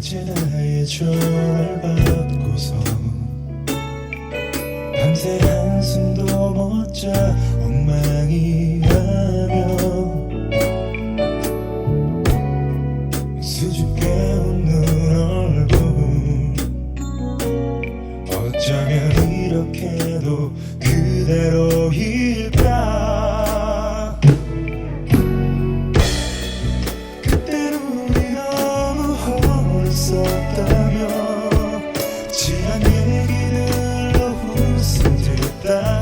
제 나의 전화를 받고서 밤새 한숨도 못 자 엉망이 하며 수줍게 웃는 얼굴 어쩌면 이렇게도 그대로 voltar.